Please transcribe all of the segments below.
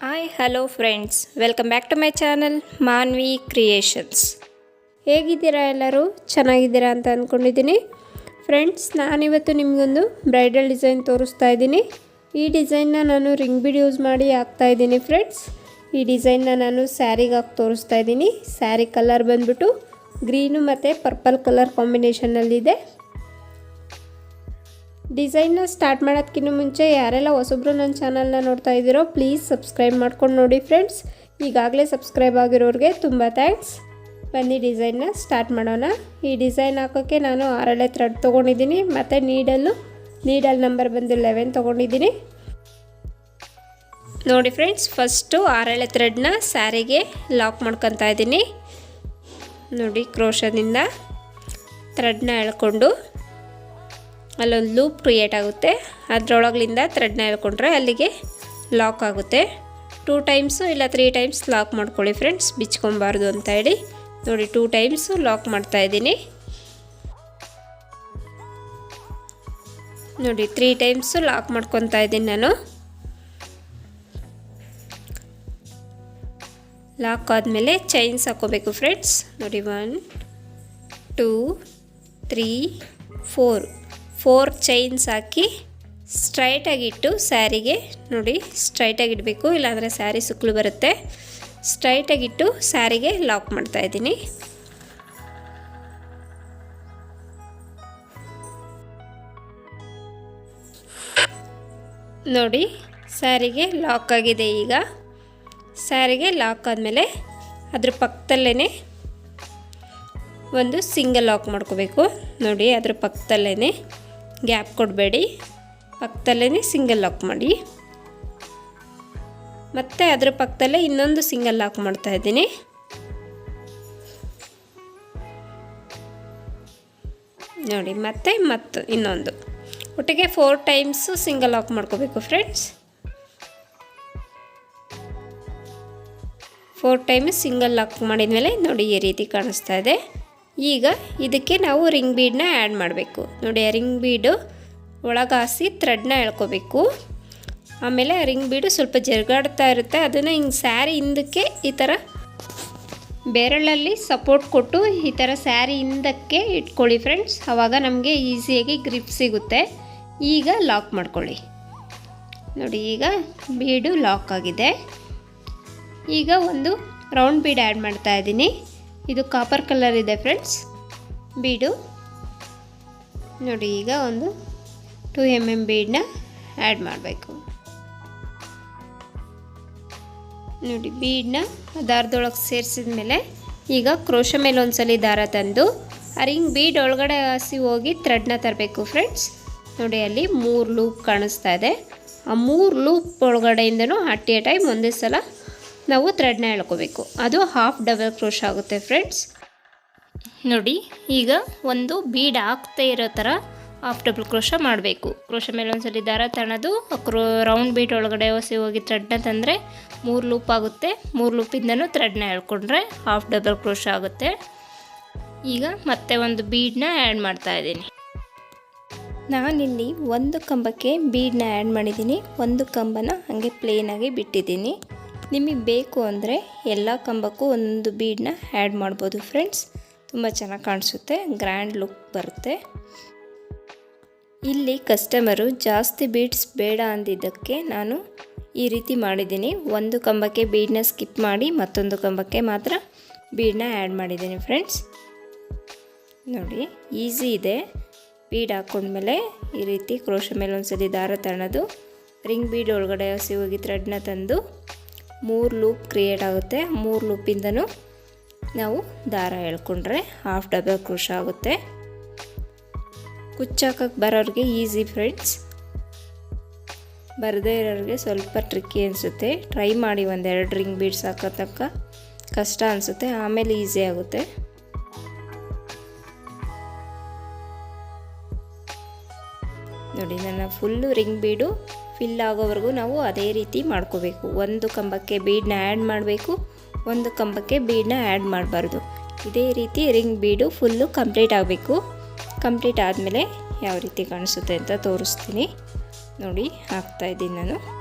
Hi hello friends welcome back to my channel Manvi creations ಹೇಗಿದ್ದೀರಾ ಎಲ್ಲರೂ? ಚೆನ್ನಾಗಿದ್ದೀರಾ ಅಂತ ಅಂದ್ಕೊಂಡಿದ್ದೀನಿ ಫ್ರೆಂಡ್ಸ್ ನಾನಿವತ್ತು ನಿಮಗೊಂದು ಬ್ರೈಡಲ್ ಡಿಸೈನ್ ತೋರಿಸ್ತಾ ಇದ್ದೀನಿ. ಈ ಡಿಸೈನ್ನ ನಾನು ರಿಂಗ್ ಬಿಡ್ ಯೂಸ್ ಮಾಡಿ ಹಾಕ್ತಾ ಇದ್ದೀನಿ ಫ್ರೆಂಡ್ಸ್ ಈ ಡಿಸೈನ್ನ ನಾನು ಸ್ಯಾರಿಗೆ ಹಾಕಿ ತೋರಿಸ್ತಾ ಇದ್ದೀನಿ. ಸ್ಯಾರಿ ಕಲರ್ ಬಂದ್ಬಿಟ್ಟು ಗ್ರೀನು ಮತ್ತು ಪರ್ಪಲ್ ಕಲರ್ ಕಾಂಬಿನೇಷನಲ್ಲಿದೆ ಡಿಸೈನ್ನ ಸ್ಟಾರ್ಟ್ ಮಾಡೋದಕ್ಕಿಂತ ಮುಂಚೆ ಯಾರೆಲ್ಲ ಹೊಸಬ್ರು ನನ್ನ ಚಾನಲ್ನ ನೋಡ್ತಾ ಇದ್ದೀರೋ ಪ್ಲೀಸ್ ಸಬ್ಸ್ಕ್ರೈಬ್ ಮಾಡ್ಕೊಂಡು ನೋಡಿ ಫ್ರೆಂಡ್ಸ್ ಈಗಾಗಲೇ ಸಬ್ಸ್ಕ್ರೈಬ್ ಆಗಿರೋರಿಗೆ ತುಂಬ ಥ್ಯಾಂಕ್ಸ್ ಬನ್ನಿ ಡಿಸೈನ್ನ ಸ್ಟಾರ್ಟ್ ಮಾಡೋಣ. ಈ ಡಿಸೈನ್ ಹಾಕೋಕ್ಕೆ ನಾನು ಆರಳೆ ಥ್ರೆಡ್ ತೊಗೊಂಡಿದ್ದೀನಿ. ಮತ್ತು ನೀಡಲ್ಲು ನೀಡಲ್ ನಂಬರ್ ಬಂದು ಲೆವೆನ್ ತೊಗೊಂಡಿದ್ದೀನಿ. ನೋಡಿ ಫ್ರೆಂಡ್ಸ್ ಫಸ್ಟು ಆರಳೆ ಥ್ರೆಡ್ನ ಸ್ಯಾರಿಗೆ ಲಾಕ್ ಮಾಡ್ಕೊತಾ ಇದ್ದೀನಿ. ನೋಡಿ ಕ್ರೋಶದಿಂದ ಥ್ರೆಡ್ನ ಎಳ್ಕೊಂಡು ಅಲ್ಲೊಂದು ಲೂಪ್ ಕ್ರಿಯೇಟ್ ಆಗುತ್ತೆ. ಅದರೊಳಗಿಂದ ಥ್ರೆಡ್ನ ಹೇಳ್ಕೊಂಡ್ರೆ ಅಲ್ಲಿಗೆ ಲಾಕ್ ಆಗುತ್ತೆ. ಟೂ ಟೈಮ್ಸು ಇಲ್ಲ ತ್ರೀ ಟೈಮ್ಸ್ ಲಾಕ್ ಮಾಡ್ಕೊಳ್ಳಿ ಫ್ರೆಂಡ್ಸ್, ಬಿಚ್ಕೊಬಾರ್ದು ಅಂತ ಹೇಳಿ. ನೋಡಿ, ಟೂ ಟೈಮ್ಸು ಲಾಕ್ ಮಾಡ್ತಾ ಇದ್ದೀನಿ. ನೋಡಿ, ತ್ರೀ ಟೈಮ್ಸು ಲಾಕ್ ಮಾಡ್ಕೊತಾ ಇದ್ದೀನಿ ನಾನು. ಲಾಕ್ ಆದಮೇಲೆ ಚೈನ್ಸ್ ಹಾಕೋಬೇಕು ಫ್ರೆಂಡ್ಸ್. ನೋಡಿ, one, two, three, four. Four chains ಹಾಕಿ ಸ್ಟ್ರೈಟಾಗಿಟ್ಟು ಸ್ಯಾರಿಗೆ ನೋಡಿ ಸ್ಟ್ರೈಟಾಗಿಡಬೇಕು ಇಲ್ಲಾಂದರೆ ಸ್ಯಾರಿ ಸುಕ್ಕಲು ಬರುತ್ತೆ. ಸ್ಟ್ರೈಟಾಗಿಟ್ಟು ಸ್ಯಾರಿಗೆ ಲಾಕ್ ಮಾಡ್ತಾ ಇದ್ದೀನಿ. ನೋಡಿ, ಸ್ಯಾರಿಗೆ ಲಾಕ್ ಆಗಿದೆ ಈಗ. ಸ್ಯಾರಿಗೆ ಲಾಕ್ ಆದಮೇಲೆ ಅದ್ರ ಪಕ್ಕದಲ್ಲೇ ಒಂದು ಸಿಂಗಲ್ ಲಾಕ್ ಮಾಡ್ಕೋಬೇಕು. ನೋಡಿ, ಅದ್ರ ಪಕ್ಕದಲ್ಲೇ ಗ್ಯಾಪ್ ಕೊಡಬೇಡಿ. ಪಕ್ಕದಲ್ಲೇ ಸಿಂಗಲ್ ಲಾಕ್ ಮಾಡಿ. ಮತ್ತೆ ಅದರ ಪಕ್ಕದಲ್ಲೇ ಇನ್ನೊಂದು ಸಿಂಗಲ್ ಲಾಕ್ ಮಾಡ್ತಾ ಇದ್ದೀನಿ. ನೋಡಿ, ಮತ್ತೆ ಮತ್ತು ಇನ್ನೊಂದು. ಒಟ್ಟಿಗೆ ಫೋರ್ ಟೈಮ್ಸು ಸಿಂಗಲ್ ಲಾಕ್ ಮಾಡ್ಕೋಬೇಕು friends four times single lock ಮಾಡಿದ ಮೇಲೆ ನೋಡಿ ಈ ರೀತಿ ಕಾಣಿಸ್ತಾ ಇದೆ. ಈಗ ಇದಕ್ಕೆ ನಾವು ರಿಂಗ್ ಬೀಡನ್ನ ಆ್ಯಡ್ ಮಾಡಬೇಕು. ನೋಡಿ ರಿಂಗ್ ಬೀಡು ಒಳಗಾಸಿ ಥ್ರೆಡ್ನ ಎಳ್ಕೋಬೇಕು. ಆಮೇಲೆ ರಿಂಗ್ ಬೀಡು ಸ್ವಲ್ಪ ಜರುಗಾಡ್ತಾ ಇರುತ್ತೆ. ಅದನ್ನು ಹಿಂಗೆ ಸ್ಯಾರಿ ಹಿಂದಕ್ಕೆ ಈ ಥರ ಬೆರಳಲ್ಲಿ ಸಪೋರ್ಟ್ ಕೊಟ್ಟು ಈ ಥರ ಸ್ಯಾರಿ ಹಿಂದಕ್ಕೆ ಇಟ್ಕೊಳ್ಳಿ ಫ್ರೆಂಡ್ಸ್ ಆವಾಗ ನಮಗೆ ಈಸಿಯಾಗಿ ಗ್ರಿಪ್ ಸಿಗುತ್ತೆ. ಈಗ ಲಾಕ್ ಮಾಡ್ಕೊಳ್ಳಿ. ನೋಡಿ, ಈಗ ಬೀಡು ಲಾಕ್ ಆಗಿದೆ. ಈಗ ಒಂದು ರೌಂಡ್ ಬೀಡ್ ಆ್ಯಡ್ ಮಾಡ್ತಾ ಇದ್ದೀನಿ. ಇದು ಕಾಪರ್ ಕಲರ್ ಇದೆ ಫ್ರೆಂಡ್ಸ್ ಬೀಡು ನೋಡಿ, ಈಗ ಒಂದು ಟು ಎಂ ಎಂ ಬೀಡನ್ನ ಆ್ಯಡ್ ಮಾಡಬೇಕು. ನೋಡಿ ಬೀಡನ್ನ ದಾರದೊಳಗೆ ಸೇರಿಸಿದ ಮೇಲೆ ಈಗ ಕ್ರೋಶ ಮೇಲೆ ಒಂದ್ಸಲಿ ದಾರ ತಂದು ರಿಂಗ್ ಬೀಡ್ ಒಳಗಡೆ ಹಸಿ ಹೋಗಿ ಥ್ರೆಡ್ನ ತರಬೇಕು ಫ್ರೆಂಡ್ಸ್ ನೋಡಿ, ಅಲ್ಲಿ ಮೂರು ಲೂಪ್ ಕಾಣಿಸ್ತಾ ಇದೆ. ಆ ಮೂರು ಲೂಪ್ ಒಳಗಡೆಯಿಂದನೂ ಅಟ್ ಟೈಮ್ ಒಂದೇ ಸಲ ನಾವು ಥ್ರೆಡ್ನ ಎಳ್ಕೋಬೇಕು. ಅದು ಹಾಫ್ ಡಬಲ್ ಕ್ರೋಶ್ ಆಗುತ್ತೆ ಫ್ರೆಂಡ್ಸ್ ನೋಡಿ ಈಗ ಒಂದು ಬೀಡ್ ಹಾಕ್ತಾ ಇರೋ ಥರ ಹಾಫ್ ಡಬಲ್ ಕ್ರೋಶ ಮಾಡಬೇಕು. ಕ್ರೋಶ ಮೇಲೆ ಒಂದ್ಸಲಿ ದಾರ ತಣದು ಕ್ರೋ ರೌಂಡ್ ಬೀಟ್ ಒಳಗಡೆ ಹೊಸಿ ಹೋಗಿ ಥ್ರೆಡ್ನ ತಂದರೆ ಮೂರು ಲೂಪ್ ಆಗುತ್ತೆ. ಮೂರು ಲೂಪಿಂದನೂ ಥ್ರೆಡ್ನ ಎಳ್ಕೊಂಡ್ರೆ ಹಾಫ್ ಡಬಲ್ ಕ್ರೋಶ ಆಗುತ್ತೆ. ಈಗ ಮತ್ತೆ ಒಂದು ಬೀಡನ್ನ ಆ್ಯಡ್ ಮಾಡ್ತಾ ಇದ್ದೀನಿ. ನಾನಿಲ್ಲಿ ಒಂದು ಕಂಬಕ್ಕೆ ಬೀಡನ್ನ ಆ್ಯಡ್ ಮಾಡಿದ್ದೀನಿ. ಒಂದು ಕಂಬನ ಹಾಗೆ ಪ್ಲೇನಾಗಿ ಬಿಟ್ಟಿದ್ದೀನಿ. ನಿಮಗೆ ಬೇಕು ಅಂದರೆ ಎಲ್ಲ ಕಂಬಕ್ಕೂ ಒಂದು ಬೀಡನ್ನ ಆ್ಯಡ್ ಮಾಡ್ಬೋದು ಫ್ರೆಂಡ್ಸ್ ತುಂಬ ಚೆನ್ನಾಗಿ ಕಾಣಿಸುತ್ತೆ ಗ್ರ್ಯಾಂಡ್ ಲುಕ್ ಬರುತ್ತೆ. ಇಲ್ಲಿ ಕಸ್ಟಮರು ಜಾಸ್ತಿ ಬೀಡ್ಸ್ ಬೇಡ ಅಂದಿದ್ದಕ್ಕೆ ನಾನು ಈ ರೀತಿ ಮಾಡಿದ್ದೀನಿ. ಒಂದು ಕಂಬಕ್ಕೆ ಬೀಡನ್ನ ಸ್ಕಿಪ್ ಮಾಡಿ ಮತ್ತೊಂದು ಕಂಬಕ್ಕೆ ಮಾತ್ರ ಬೀಡನ್ನ ಆ್ಯಡ್ ಮಾಡಿದ್ದೀನಿ ಫ್ರೆಂಡ್ಸ್ ನೋಡಿ ಈಸಿ ಇದೆ. ಬೀಡ್ ಹಾಕ್ಕೊಂಡ್ಮೇಲೆ ಈ ರೀತಿ ಕ್ರೋಶ ಮೇಲೆ ಒಂದ್ಸಲಿ ದಾರ ತಣೋದು ರಿಂಗ್ ಬೀಡ್ ಒಳಗಡೆ ಹಸಿ ಹೋಗಿ ಥ್ರೆಡ್ನ ತಂದು ಮೂರು ಲೂಪ್ ಕ್ರಿಯೇಟ್ ಆಗುತ್ತೆ. ಮೂರು ಲೂಪಿಂದನೂ ನಾವು ದಾರ ಎಳ್ಕೊಂಡ್ರೆ ಹಾಫ್ ಡಬಲ್ ಕ್ರೋಶ ಆಗುತ್ತೆ. ಕುಚ್ಚಾಕಕ್ಕೆ ಬರೋರಿಗೆ ಈಸಿ ಫ್ರೆಂಡ್ಸ್ ಬರದೇ ಇರೋರಿಗೆ ಸ್ವಲ್ಪ ಟ್ರಿಕ್ಕಿ ಅನಿಸುತ್ತೆ. ಟ್ರೈ ಮಾಡಿ ಒಂದೆರಡು ರಿಂಗ್ ಬೀಡ್ಸ್ ಹಾಕೋ ತಕ್ಕ ಕಷ್ಟ ಅನಿಸುತ್ತೆ. ಆಮೇಲೆ ಈಸಿ ಆಗುತ್ತೆ. ನೋಡಿ, ನನ್ನ ಫುಲ್ಲು ರಿಂಗ್ ಬೀಡು ಫಿಲ್ ಆಗೋವರೆಗೂ ನಾವು ಅದೇ ರೀತಿ ಮಾಡ್ಕೋಬೇಕು. ಒಂದು ಕಂಬಕ್ಕೆ ಬೀಡನ್ನ ಆ್ಯಡ್ ಮಾಡಬೇಕು, ಒಂದು ಕಂಬಕ್ಕೆ ಬೀಡನ್ನ ಆ್ಯಡ್ ಮಾಡಬಾರ್ದು. ಇದೇ ರೀತಿ ರಿಂಗ್ ಬೀಡು ಫುಲ್ಲು ಕಂಪ್ಲೀಟ್ ಆಗಬೇಕು. ಕಂಪ್ಲೀಟ್ ಆದಮೇಲೆ ಯಾವ ರೀತಿ ಕಾಣಿಸುತ್ತೆ ಅಂತ ತೋರಿಸ್ತೀನಿ. ನೋಡಿ ಹಾಕ್ತಾಯಿದ್ದೀನಿ ನಾನು.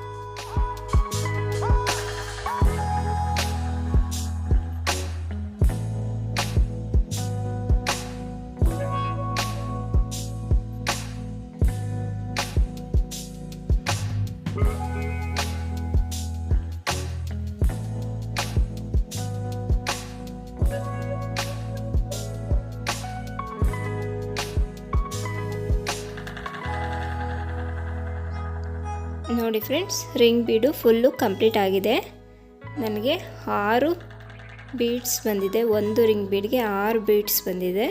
ನೋಡಿ friends ring bead full complete ಆಗಿದೆ. ನನಗೆ ಆರು ಬೀಡ್ಸ್ ಬಂದಿದೆ. ಒಂದು ರಿಂಗ್ ಬೀಡ್ಗೆ ಆರು ಬೀಡ್ಸ್ ಬಂದಿದೆ.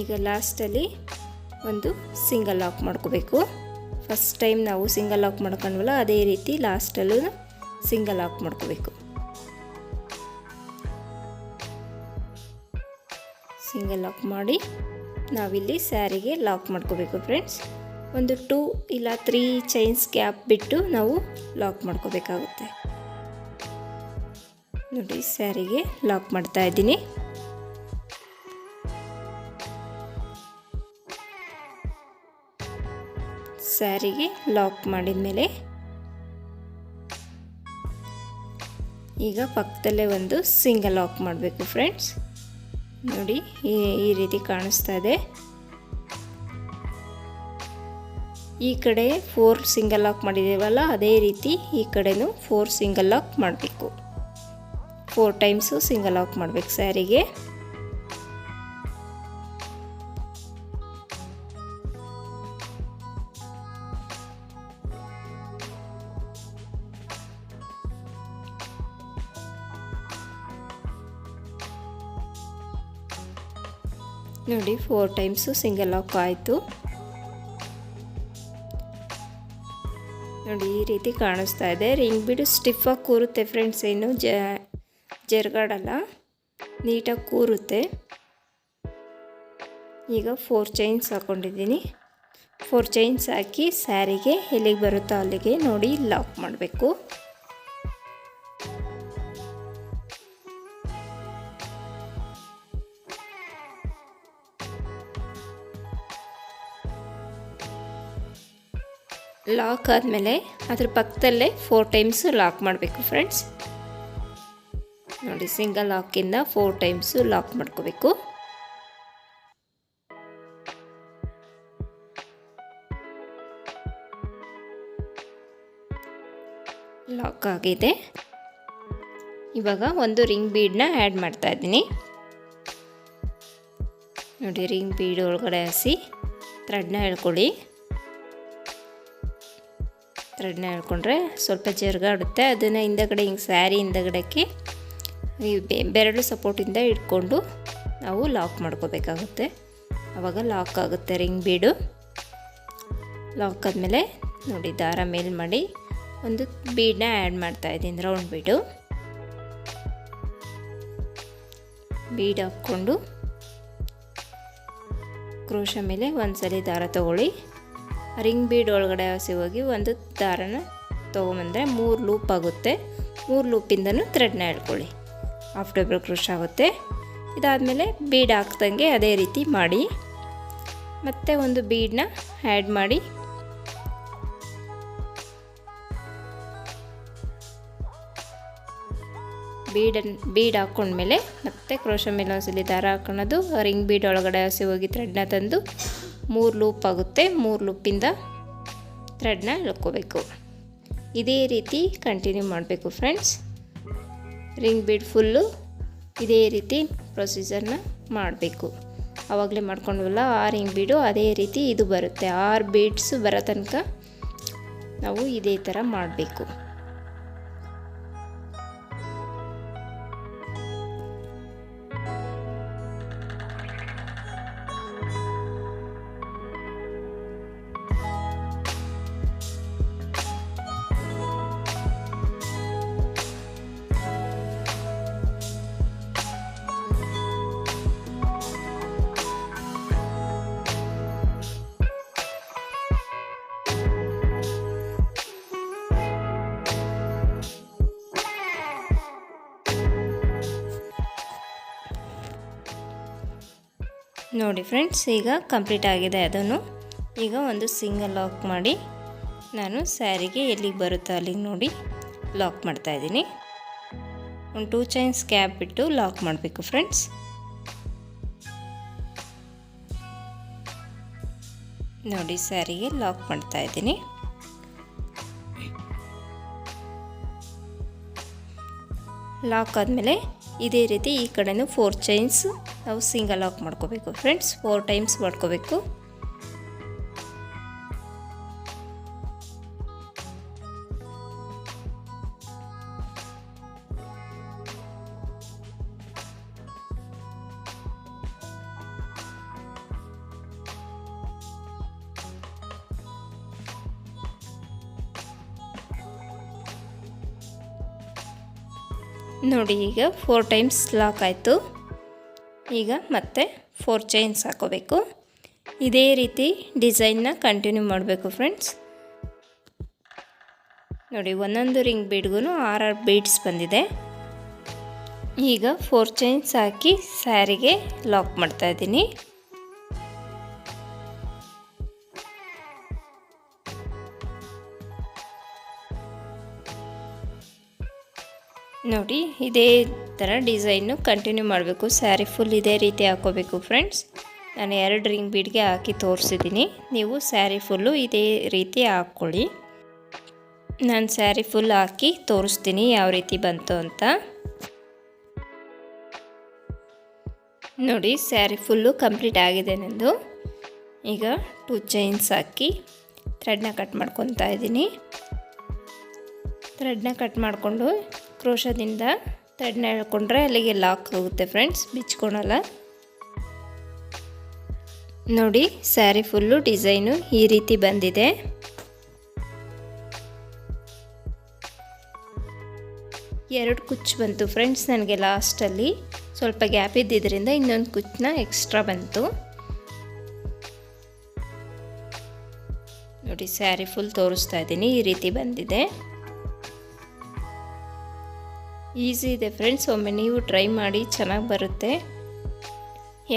ಈಗ ಲಾಸ್ಟಲ್ಲಿ ಒಂದು ಸಿಂಗಲ್ ಲಾಕ್ ಮಾಡ್ಕೋಬೇಕು. ಫಸ್ಟ್ ಟೈಮ್ ನಾವು ಸಿಂಗಲ್ ಲಾಕ್ ಮಾಡ್ಕೊಂಡ್ವಲ್ಲ, ಅದೇ ರೀತಿ ಲಾಸ್ಟಲ್ಲೂ ಸಿಂಗಲ್ ಲಾಕ್ ಮಾಡ್ಕೋಬೇಕು. ಸಿಂಗಲ್ ಲಾಕ್ ಮಾಡಿ ನಾವಿಲ್ಲಿ ಸ್ಯಾರಿಗೆ ಲಾಕ್ ಮಾಡ್ಕೋಬೇಕು ಫ್ರೆಂಡ್ಸ್ ಒಂದು ಟೂ ಇಲ್ಲ ತ್ರೀ ಚೈನ್ಸ್ ಗ್ಯಾಪ್ ಬಿಟ್ಟು ನಾವು ಲಾಕ್ ಮಾಡ್ಕೋಬೇಕಾಗುತ್ತೆ. ನೋಡಿ, ಸ್ಯಾರಿಗೆ ಲಾಕ್ ಮಾಡ್ತಾ ಇದ್ದೀನಿ. ಸ್ಯಾರಿಗೆ ಲಾಕ್ ಮಾಡಿದ ಮೇಲೆ ಈಗ ಪಕ್ಕದಲ್ಲೇ ಒಂದು ಸಿಂಗಲ್ ಲಾಕ್ ಮಾಡಬೇಕು ಫ್ರೆಂಡ್ಸ್ ನೋಡಿ ಈ ರೀತಿ ಕಾಣಿಸ್ತಾ ಇದೆ. ಈ ಕಡೆ ಫೋರ್ ಸಿಂಗಲ್ ಲಾಕ್ ಮಾಡಿದ್ದೀವಲ್ಲ, ಅದೇ ರೀತಿ ಈ ಕಡೆನೂ ಫೋರ್ ಸಿಂಗಲ್ ಲಾಕ್ ಮಾಡಬೇಕು. ಫೋರ್ ಟೈಮ್ಸು ಸಿಂಗಲ್ ಲಾಕ್ ಮಾಡಬೇಕು ಸ್ಯಾರಿಗೆ. ನೋಡಿ ಫೋರ್ ಟೈಮ್ಸು ಸಿಂಗಲ್ ಲಾಕ್ ಆಯಿತು. ನೋಡಿ ಈ ರೀತಿ ಕಾಣಿಸ್ತಾ ಇದೆ. ರಿಂಗ್ ಬಿಡು ಸ್ಟಿಫಾಗಿ ಕೂರುತ್ತೆ ಫ್ರೆಂಡ್ಸ್ ಏನು ಜರ್ಗಾಡಲ್ಲ. ನೀಟಾಗಿ ಕೂರುತ್ತೆ. ಈಗ ಫೋರ್ ಚೈನ್ಸ್ ಹಾಕ್ಕೊಂಡಿದ್ದೀನಿ ಫೋರ್ ಚೈನ್ಸ್ ಹಾಕಿ ಸ್ಯಾರಿಗೆ ಎಲ್ಲಿಗೆ ಬರುತ್ತೋ, ಅಲ್ಲಿಗೆ ನೋಡಿ ಲಾಕ್ ಮಾಡಬೇಕು. ಲಾಕ್ ಆದಮೇಲೆ ಅದ್ರ ಪಕ್ಕದಲ್ಲೇ ಫೋರ್ ಟೈಮ್ಸು ಲಾಕ್ ಮಾಡಬೇಕು ಫ್ರೆಂಡ್ಸ್ ನೋಡಿ ಸಿಂಗಲ್ ಲಾಕಿಂದ ಫೋರ್ ಟೈಮ್ಸು ಲಾಕ್ ಮಾಡ್ಕೋಬೇಕು. ಲಾಕ್ ಆಗಿದೆ. ಇವಾಗ ಒಂದು ರಿಂಗ್ ಬೀಡನ್ನ ಆ್ಯಡ್ ಮಾಡ್ತಾ ಇದ್ದೀನಿ. ನೋಡಿ ರಿಂಗ್ ಬೀಡ್ ಒಳಗಡೆ ಹಸಿ ಥ್ರೆಡ್ನ ಹೇಳ್ಕೊಳ್ಳಿ ಥ್ರೆಡ್ನ ಹೇಳ್ಕೊಂಡ್ರೆ ಸ್ವಲ್ಪ ಜರ್ಗಾಡುತ್ತೆ ಅದನ್ನು ಹಿಂದಗಡೆ ಹಿಂಗೆ ಸ್ಯಾರಿ ಹಿಂದಗಡೆಗೆ ಈ ಬೆರಳು ಸಪೋರ್ಟಿಂದ ಇಟ್ಕೊಂಡು ನಾವು ಲಾಕ್ ಮಾಡ್ಕೋಬೇಕಾಗುತ್ತೆ. ಆವಾಗ ಲಾಕ್ ಆಗುತ್ತೆ ರಿಂಗ್ ಬೀಡು ಲಾಕ್ ಆದಮೇಲೆ ನೋಡಿ ದಾರ ಮೇಲ್ ಮಾಡಿ ಒಂದು ಬೀಡನ್ನ ಆ್ಯಡ್ ಮಾಡ್ತಾ ಇದ್ದೀನಿ ರೌಂಡ್ ಬೀಡು ಬೀಡ್ ಹಾಕ್ಕೊಂಡು ಕ್ರೋಶ ಮೇಲೆ ಒಂದ್ಸಲಿ ದಾರ ತಗೊಳ್ಳಿ. ರಿಂಗ್ ಬೀಡ್ ಒಳಗಡೆ ಹಸಿ ಹೋಗಿ ಒಂದು ದಾರನ ತೊಗೊಂಬಂದರೆ ಮೂರು ಲೂಪ್ ಆಗುತ್ತೆ. ಮೂರು ಲೂಪಿಂದನೂ ಥ್ರೆಡ್ನ ಹೇಳ್ಕೊಳ್ಳಿ ಹಾಫ್ ಡಬಲ್ ಕ್ರೋಶ ಆಗುತ್ತೆ. ಇದಾದಮೇಲೆ ಬೀಡ್ ಹಾಕ್ದಂಗೆ ಅದೇ ರೀತಿ ಮಾಡಿ. ಮತ್ತೆ ಒಂದು ಬೀಡನ್ನ ಆ್ಯಡ್ ಮಾಡಿ. ಬೀಡನ್, ಬೀಡ್ ಹಾಕ್ಕೊಂಡ್ಮೇಲೆ ಮತ್ತೆ ಕ್ರೋಶ ಮೇಲೆ ಒಂದ್ಸಲಿ ದಾರ ಹಾಕೊಳ್ಳೋದು. ರಿಂಗ್ ಬೀಡ್ ಒಳಗಡೆ ಹಸಿ ಹೋಗಿ ಥ್ರೆಡ್ನ ತಂದು ಮೂರು ಲೂಪ್ ಆಗುತ್ತೆ, ಮೂರು ಲೂಪಿಂದ ಥ್ರೆಡ್ನ ಎಳ್ಕೋಬೇಕು. ಇದೇ ರೀತಿ ಕಂಟಿನ್ಯೂ ಮಾಡಬೇಕು ಫ್ರೆಂಡ್ಸ್ ರಿಂಗ್ ಬೀಡ್ ಫುಲ್ಲು ಇದೇ ರೀತಿ ಪ್ರೊಸೀಜರ್ನ ಮಾಡಬೇಕು. ಆವಾಗಲೇ ಮಾಡ್ಕೊಂಡ್ವಲ್ಲ, ಆ ರಿಂಗ್ ಬೀಡು ಅದೇ ರೀತಿ ಇದು ಬರುತ್ತೆ. ಆರು ಬೀಡ್ಸು ಬರೋ ತನಕ ನಾವು ಇದೇ ಥರ ಮಾಡಬೇಕು. ನೋಡಿ ಫ್ರೆಂಡ್ಸ್, ಈಗ ಕಂಪ್ಲೀಟ್ ಆಗಿದೆ ಅದನ್ನು. ಈಗ ಒಂದು ಸಿಂಗಲ್ ಲಾಕ್ ಮಾಡಿ ನಾನು ಸ್ಯಾರಿಗೆ ಎಲ್ಲಿಗೆ ಬರುತ್ತೋ ಅಲ್ಲಿಗೆ ನೋಡಿ ಲಾಕ್ ಮಾಡ್ತಾಯಿದ್ದೀನಿ ಒಂದು ಟೂ ಚೈನ್ಸ್ ಕ್ಯಾಪ್ ಬಿಟ್ಟು ಲಾಕ್ ಮಾಡಬೇಕು ಫ್ರೆಂಡ್ಸ್. ನೋಡಿ ಸ್ಯಾರಿಗೆ ಲಾಕ್ ಮಾಡ್ತಾ ಇದ್ದೀನಿ. ಲಾಕ್ ಆದಮೇಲೆ ಇದೇ ರೀತಿ ಈ ಕಡೆನೂ ಫೋರ್ ಚೈನ್ಸ್ ನಾವು ಸಿಂಗಲ್ ಲಾಕ್ ಮಾಡ್ಕೋಬೇಕು ಫ್ರೆಂಡ್ಸ್ ಫೋರ್ ಟೈಮ್ಸ್ ಮಾಡ್ಕೋಬೇಕು. ನೋಡಿ ಈಗ ಫೋರ್ ಟೈಮ್ಸ್ ಲಾಕ್ ಆಯಿತು. ಈಗ ಮತ್ತೆ ಫೋರ್ ಚೈನ್ಸ್ ಹಾಕೋಬೇಕು. ಇದೇ ರೀತಿ ಡಿಸೈನ್ನ ಕಂಟಿನ್ಯೂ ಮಾಡಬೇಕು ಫ್ರೆಂಡ್ಸ್ ನೋಡಿ, ಒಂದೊಂದು ರಿಂಗ್ ಬೀಡ್ಗೂ ಆರಾರು ಬೀಡ್ಸ್ ಬಂದಿದೆ. ಈಗ ಫೋರ್ ಚೈನ್ಸ್ ಹಾಕಿ ಸ್ಯಾರಿಗೆ ಲಾಕ್ ಮಾಡ್ತಾ ನೋಡಿ, ಇದೇ ಥರ ಡಿಸೈನು ಕಂಟಿನ್ಯೂ ಮಾಡಬೇಕು. ಸ್ಯಾರಿ ಫುಲ್ ಇದೇ ರೀತಿ ಹಾಕೋಬೇಕು ಫ್ರೆಂಡ್ಸ್ ನಾನು ಎರಡು ರಿಂಗ್ ಬೀಡ್ಗೆ ಹಾಕಿ ತೋರಿಸಿದ್ದೀನಿ ನೀವು ಸ್ಯಾರಿ ಫುಲ್ಲು ಇದೇ ರೀತಿ ಹಾಕ್ಕೊಳ್ಳಿ. ನಾನು ಸ್ಯಾರಿ ಫುಲ್ ಹಾಕಿ ತೋರಿಸ್ತೀನಿ ಯಾವ ರೀತಿ ಬಂತು ಅಂತ. ನೋಡಿ ಸ್ಯಾರಿ ಫುಲ್ಲು ಕಂಪ್ಲೀಟ್ ಆಗಿದೆ ನಂದು. ಈಗ ಟೂ ಚೈನ್ಸ್ ಹಾಕಿ ಥ್ರೆಡ್ನ ಕಟ್ ಮಾಡ್ಕೊತಾ ಇದ್ದೀನಿ ಥ್ರೆಡ್ನ ಕಟ್ ಮಾಡಿಕೊಂಡು ಕ್ರೋಶದಿಂದ ಥ್ರೆಡ್ನ ಎಳ್ಕೊಂಡ್ರೆ ಅಲ್ಲಿಗೆ ಲಾಕ್ ಹೋಗುತ್ತೆ ಫ್ರೆಂಡ್ಸ್ ಬಿಚ್ಕೊಳಲ್ಲ. ನೋಡಿ ಸ್ಯಾರಿ ಫುಲ್ಲು ಡಿಸೈನು ಈ ರೀತಿ ಬಂದಿದೆ. ಎರಡು ಕುಚ್ಚು ಬಂತು ಫ್ರೆಂಡ್ಸ್ ನನಗೆ ಲಾಸ್ಟಲ್ಲಿ ಸ್ವಲ್ಪ ಗ್ಯಾಪ್ ಇದ್ದಿದ್ದರಿಂದ ಇನ್ನೊಂದು ಕುಚ್ಚನ್ನ ಎಕ್ಸ್ಟ್ರಾ ಬಂತು. ನೋಡಿ ಸ್ಯಾರಿ ಫುಲ್ ತೋರಿಸ್ತಾ ಇದ್ದೀನಿ, ಈ ರೀತಿ ಬಂದಿದೆ. ಈಸಿ ಇದೆ ಫ್ರೆಂಡ್ಸ್, ಒಮ್ಮೆ ನೀವು ಟ್ರೈ ಮಾಡಿ ಚೆನ್ನಾಗಿ ಬರುತ್ತೆ.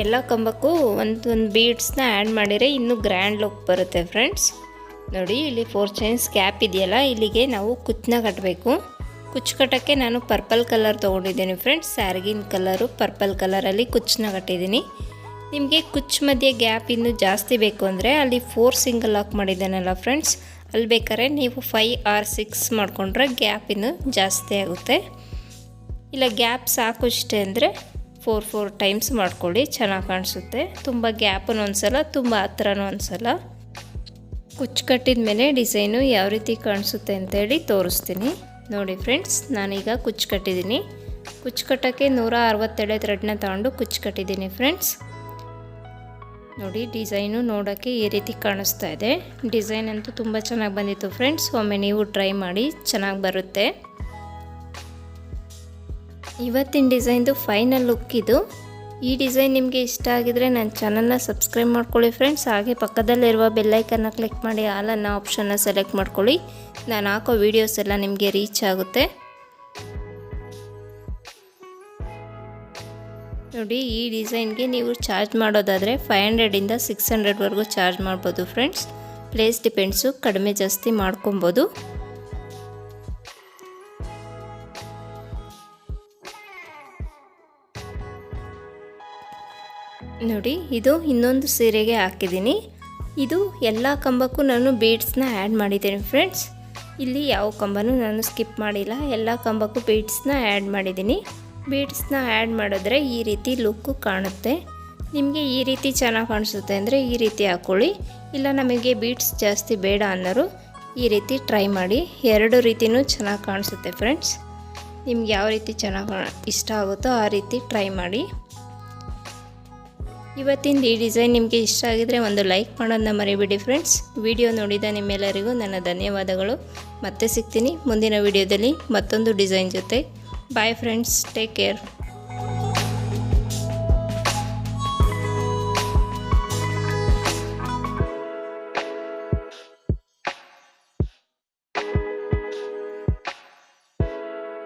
ಎಲ್ಲ ಕಂಬಕ್ಕೂ ಒಂದೊಂದು ಬೀಡ್ಸ್ನ ಆ್ಯಡ್ ಮಾಡಿದರೆ ಇನ್ನೂ ಗ್ರ್ಯಾಂಡ್ ಲುಕ್ ಬರುತ್ತೆ ಫ್ರೆಂಡ್ಸ್. ನೋಡಿ, ಇಲ್ಲಿ ಫೋರ್ ಚೈನ್ಸ್ ಕ್ಯಾಪ್ ಇದೆಯಲ್ಲ, ಇಲ್ಲಿಗೆ ನಾವು ಕುಚ್ಚನ್ನ ಕಟ್ಟಬೇಕು ಕುಚ್ಚು ಕಟ್ಟೋಕ್ಕೆ ನಾನು ಪರ್ಪಲ್ ಕಲರ್ ತೊಗೊಂಡಿದ್ದೀನಿ ಫ್ರೆಂಡ್ಸ್. ಸ್ಯಾರಿಗಿನ ಕಲರು ಪರ್ಪಲ್ ಕಲರಲ್ಲಿ ಕುಚ್ಚನ್ನ ಕಟ್ಟಿದ್ದೀನಿ. ನಿಮಗೆ ಕುಚ್ಚು ಮಧ್ಯೆ ಗ್ಯಾಪ್ ಇನ್ನೂ ಜಾಸ್ತಿ ಬೇಕು ಅಂದರೆ ಅಲ್ಲಿ ಫೋರ್ ಸಿಂಗಲ್ ಲಾಕ್ ಮಾಡಿದ್ದಾನಲ್ಲ ಫ್ರೆಂಡ್ಸ್. ಅಲ್ಲಿ ಬೇಕಾದ್ರೆ ನೀವು ಫೈ ಆರ್ ಸಿಕ್ಸ್ ಮಾಡಿಕೊಂಡ್ರೆ ಗ್ಯಾಪ್ ಇನ್ನೂ ಜಾಸ್ತಿ ಆಗುತ್ತೆ. ಇಲ್ಲ ಗ್ಯಾಪ್ ಸಾಕು ಇಷ್ಟೇ ಅಂದರೆ ಫೋರ್ ಫೋರ್ ಟೈಮ್ಸ್ ಮಾಡ್ಕೊಳ್ಳಿ. ಚೆನ್ನಾಗಿ ಕಾಣಿಸುತ್ತೆ. ತುಂಬ ಗ್ಯಾಪನ್ನು ಒಂದ್ಸಲ, ತುಂಬ ಹತ್ರನೂ ಒಂದ್ಸಲ. ಕುಚ್ಚು ಕಟ್ಟಿದ ಮೇಲೆ ಡಿಸೈನು ಯಾವ ರೀತಿ ಕಾಣಿಸುತ್ತೆ ಅಂತೇಳಿ ತೋರಿಸ್ತೀನಿ. ನೋಡಿ ಫ್ರೆಂಡ್ಸ್, ನಾನೀಗ ಕುಚ್ಚು ಕಟ್ಟಿದ್ದೀನಿ. ಕುಚ್ಚು ಕಟ್ಟೋಕ್ಕೆ ನೂರ ಅರವತ್ತೆಳೆ ಥ್ರೆಡ್ನ ತಗೊಂಡು ಕುಚ್ಚು ಕಟ್ಟಿದ್ದೀನಿ ಫ್ರೆಂಡ್ಸ್. ನೋಡಿ, ಡಿಸೈನು ನೋಡೋಕ್ಕೆ ಈ ರೀತಿ ಕಾಣಿಸ್ತಾ ಇದೆ. ಡಿಸೈನ್ ಅಂತೂ ತುಂಬ ಚೆನ್ನಾಗಿ ಬಂದಿತ್ತು ಫ್ರೆಂಡ್ಸ್. ಒಮ್ಮೆ ನೀವು ಟ್ರೈ ಮಾಡಿ, ಚೆನ್ನಾಗಿ ಬರುತ್ತೆ. ಇವತ್ತಿನ ಡಿಸೈನ್ದು ಫೈನಲ್ ಲುಕ್ ಇದು. ಈ ಡಿಸೈನ್ ನಿಮಗೆ ಇಷ್ಟ ಆಗಿದ್ರೆ ನನ್ನ ಚಾನಲ್ನ ಸಬ್ಸ್ಕ್ರೈಬ್ ಮಾಡ್ಕೊಳ್ಳಿ ಫ್ರೆಂಡ್ಸ್ ಹಾಗೆ ಪಕ್ಕದಲ್ಲಿರುವ ಬೆಲ್ಲೈಕನ್ನ ಕ್ಲಿಕ್ ಮಾಡಿ ಆಲನ್ನು ಆಪ್ಷನ್ನ ಸೆಲೆಕ್ಟ್ ಮಾಡ್ಕೊಳ್ಳಿ. ನಾನು ಹಾಕೋ ವೀಡಿಯೋಸ್ ಎಲ್ಲ ನಿಮಗೆ ರೀಚ್ ಆಗುತ್ತೆ. ನೋಡಿ, ಈ ಡಿಸೈನ್ಗೆ ನೀವು ಚಾರ್ಜ್ ಮಾಡೋದಾದರೆ ಫೈವ್ ಹಂಡ್ರೆಡಿಂದ ಸಿಕ್ಸ್ ಹಂಡ್ರೆಡ್ವರೆಗೂ ಚಾರ್ಜ್ ಮಾಡ್ಬೋದು ಫ್ರೆಂಡ್ಸ್ ಪ್ಲೇಸ್ ಡಿಪೆಂಡ್ಸು ಕಡಿಮೆ ಜಾಸ್ತಿ ಮಾಡ್ಕೊಬೋದು. ನೋಡಿ, ಇದು ಇನ್ನೊಂದು ಸೀರೆಗೆ ಹಾಕಿದ್ದೀನಿ. ಇದು ಎಲ್ಲ ಕಂಬಕ್ಕೂ ನಾನು ಬೀಡ್ಸ್ನ ಆ್ಯಡ್ ಮಾಡಿದ್ದೀನಿ ಫ್ರೆಂಡ್ಸ್ ಇಲ್ಲಿ ಯಾವ ಕಂಬನೂ ನಾನು ಸ್ಕಿಪ್ ಮಾಡಿಲ್ಲ. ಎಲ್ಲ ಕಂಬಕ್ಕೂ ಬೀಡ್ಸ್ನ ಆ್ಯಡ್ ಮಾಡಿದ್ದೀನಿ. ಬೀಡ್ಸ್ನ ಆ್ಯಡ್ ಮಾಡಿದ್ರೆ ಈ ರೀತಿ ಲುಕ್ಕು ಕಾಣುತ್ತೆ. ನಿಮಗೆ ಈ ರೀತಿ ಚೆನ್ನಾಗಿ ಕಾಣಿಸುತ್ತೆ ಅಂದರೆ ಈ ರೀತಿ ಹಾಕ್ಕೊಳ್ಳಿ ಇಲ್ಲ ನಮಗೆ ಬೀಡ್ಸ್ ಜಾಸ್ತಿ ಬೇಡ ಅನ್ನೋರು ಈ ರೀತಿ ಟ್ರೈ ಮಾಡಿ. ಎರಡು ರೀತಿಯೂ ಚೆನ್ನಾಗಿ ಕಾಣಿಸುತ್ತೆ ಫ್ರೆಂಡ್ಸ್ ನಿಮ್ಗೆ ಯಾವ ರೀತಿ ಚೆನ್ನಾಗಿ ಇಷ್ಟ ಆಗುತ್ತೋ ಆ ರೀತಿ ಟ್ರೈ ಮಾಡಿ. ಇವತ್ತಿನ ಈ ಡಿಸೈನ್ ನಿಮಗೆ ಇಷ್ಟ ಆಗಿದರೆ ಒಂದು ಲೈಕ್ ಮಾಡೋದನ್ನ ಮರಿಬೇಡಿ ಫ್ರೆಂಡ್ಸ್ ವಿಡಿಯೋ ನೋಡಿದ ನಿಮ್ಮೆಲ್ಲರಿಗೂ ನನ್ನ ಧನ್ಯವಾದಗಳು. ಮತ್ತೆ ಸಿಗ್ತೀನಿ ಮುಂದಿನ ವಿಡಿಯೋದಲ್ಲಿ ಮತ್ತೊಂದು ಡಿಸೈನ್ ಜೊತೆ. Bye friends take care